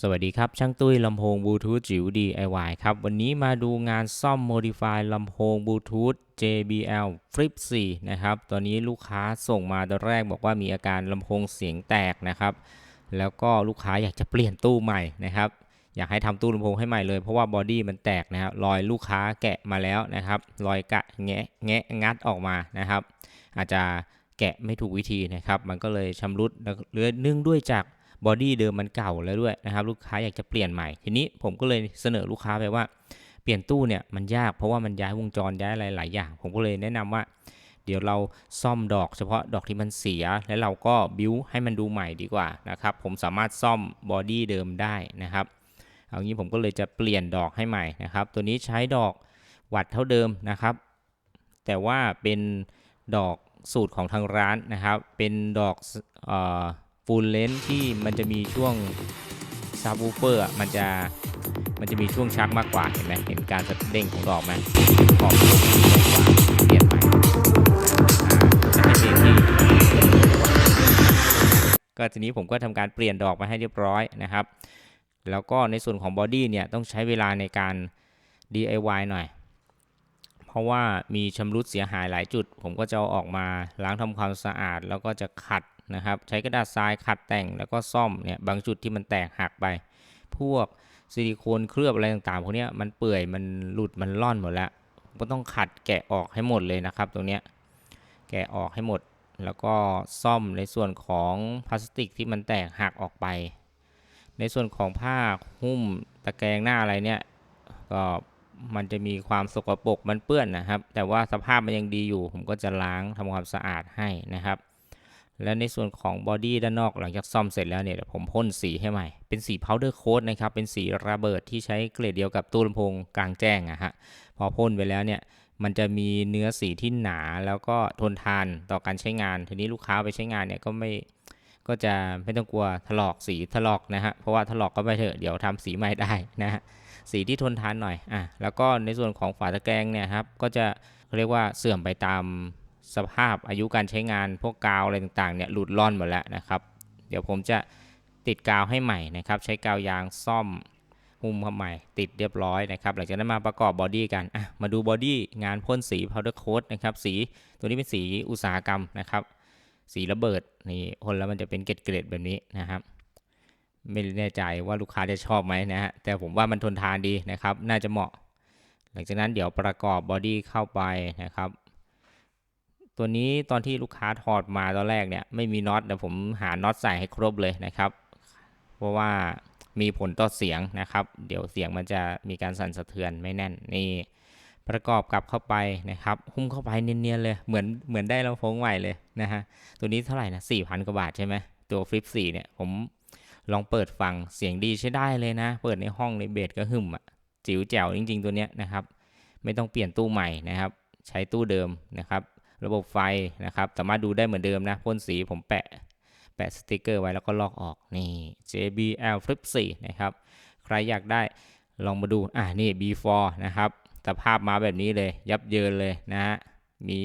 สวัสดีครับ ช่างตุ้ยลำโพงบลูทูธจิ๋ว DIY ครับ วันนี้มาดูงานซ่อม Modify ลำโพงบลูทูธ JBL Flip 4 นะครับ ตอนนี้ลูกค้าส่งมาตอนแรกบอกว่ามีอาการลำโพงเสียงแตกนะครับ แล้วก็ลูกค้าอยากจะเปลี่ยนตู้ใหม่นะครับ อยากให้ทำตู้ลำโพงให้ใหม่เลย เพราะว่าบอดี้มันแตกนะครับ รอยลูกค้าแกะมาแล้วนะครับ รอยกะแงะแงะงัดออกมานะครับ อาจจะแกะไม่ถูกวิธีนะครับ มันก็เลยชำรุดแล้อเนื่องด้วยจาก บอดี้เดิมมันเก่าแล้วด้วยนะครับ ลูกค้าอยากจะเปลี่ยนใหม่ ทีนี้ผมก็เลยเสนอลูกค้าไปว่าเปลี่ยนตู้เนี่ยมันยากเพราะว่ามันย้ายวงจรย้ายอะไรหลายอย่าง ผมก็เลยแนะนำว่า เดี๋ยวเราซ่อมดอกเฉพาะดอกที่มันเสีย แล้วเราก็บิวให้มันดูใหม่ดีกว่านะครับ ผมสามารถซ่อมบอดี้เดิมได้นะครับเอางี้ผมก็เลยจะเปลี่ยนดอกให้ใหม่นะครับ ตัวนี้ใช้ดอกวัดเท่าเดิมนะครับ แต่ว่าเป็นดอกสูตรของทางร้านนะครับ เป็นดอก ฟูลเลนที่มันจะมีช่วงซับวูเฟอร์มันจะมันจะมีช่วงชักมากกว่าเห็นไหมเห็นการสะเด้งของดอกไหมขอบเปลี่ยนใหม่อ่าจะให้เปลี่ยนที่ก็ทีนี้ผมก็ทำการเปลี่ยนดอกมาให้เรียบร้อยนะครับ แล้วก็ในส่วนของบอดี้เนี่ยต้องใช้เวลาในการ DIY หน่อย เพราะว่ามีชำรุดเสียหายหลายจุด ผมก็จะเอาออกมาล้างทำความสะอาด แล้วก็จะขัด นะครับ ใช้กระดาษทรายขัดแต่งแล้วก็ซ่อมเนี่ยบางจุดที่มันแตกหักไป พวกซิลิโคนเคลือบอะไรต่างๆพวกเนี้ยมันเปื่อยมันหลุดมันล่อนหมดแล้วก็ต้องขัดแกะออกให้หมดเลยนะครับ ตรงเนี้ยแกะออกให้หมด แล้วก็ซ่อมในส่วนของพลาสติกที่มันแตกหักออกไป ในส่วนของผ้าหุ้มตะแกรงหน้าอะไรเนี่ยก็มันจะมีความสกปรกมันเปื้อนนะครับ แต่ว่าสภาพมันยังดีอยู่ ผมก็จะล้างทำความสะอาดให้นะครับ และในส่วนของบอดี้ด้านนอกหลังจากซ่อมเสร็จแล้วเนี่ยผมพ่นสีให้ใหม่ เป็นสี powder coat นะครับ เป็นสีระเบิดที่ใช้เกรดเดียวกับตู้ลำโพงกลางแจ้งอะฮะ พอพ่นไปแล้วเนี่ย มันจะมีเนื้อสีที่หนาแล้วก็ทนทานต่อการใช้งาน ทีนี้ลูกค้าไปใช้งานเนี่ยก็ไม่ก็จะไม่ต้องกลัวถลอกสีถลอกนะฮะ เพราะว่าถลอกก็ไปเถอะเดี๋ยวทำสีใหม่ได้นะฮะ สีที่ทนทานหน่อย อะ แล้วก็ในส่วนของฝาตะแกรงเนี่ยครับ ก็จะเรียกว่าเสื่อมไปตาม สภาพอายุการใช้งานพวกกาวอะไรต่างๆเนี่ยหลุดล่อนหมดแล้วนะครับ เดี๋ยวผมจะติดกาวให้ใหม่นะครับ ใช้กาวยางซ่อมหุ้มเข้าใหม่ ติดเรียบร้อยนะครับ หลังจากนั้นมาประกอบบอดี้กันมาดูบอดี้งานพ่นสี powder coat นะครับสีตัวนี้เป็นสีอุตสาหกรรมนะครับ สีระเบิดนี่พ่นแล้วมันจะเป็นเกล็ดๆแบบนี้นะครับไม่แน่ใจว่าลูกค้าจะชอบไหมนะฮะแต่ผมว่ามันทนทานดีนะครับ น่าจะเหมาะ หลังจากนั้นเดี๋ยวประกอบบอดี้เข้าไปนะครับ ตัวนี้ตอนที่ลูกค้าถอดมาตอนแรกเนี่ยไม่มีน็อตเดี๋ยวผมหาน็อตใส่ให้ครบเลยนะครับ เพราะว่ามีผลต่อเสียงนะครับ เดี๋ยวเสียงมันจะมีการสั่นสะเทือนไม่แน่นนี่ประกอบกลับเข้าไปนะครับหุ้มเข้าไปเนียนๆเลยเหมือนเหมือนได้ลำโพงใหม่เลยนะฮะตัวนี้เท่าไหร่นะสี่พันกว่าบาทใช่ไหมตัวฟลิปสี่เนี่ยผมลองเปิดฟังเสียงดีใช้ได้เลยนะ เปิดในห้องในเบสก็หึมอะจิ๋วแจ๋วจริง ๆ ตัวเนี้ยนะครับ ไม่ต้องเปลี่ยนตู้ใหม่นะครับ ใช้ตู้เดิมนะครับ ระบบไฟนะครับ สามารถดูได้เหมือนเดิมนะพ่นสีผมแปะแปะสติกเกอร์ไว้แล้วก็ลอกออกนี่ JBL Flip 4 นะครับ ใครอยากได้ลองมาดู อะนี่ before นะครับ สภาพมาแบบนี้เลย ยับเยินเลยนะฮะ มี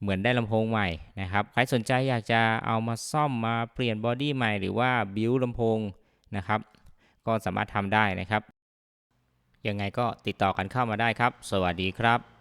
เหมือนได้ลำโพงใหม่นะครับ ใครสนใจอยากจะเอามาซ่อมมาเปลี่ยนบอดี้ใหม่หรือว่าบิวลำโพงนะครับ ก็สามารถทำได้นะครับ ยังไงก็ติดต่อกันเข้ามาได้ครับ สวัสดีครับ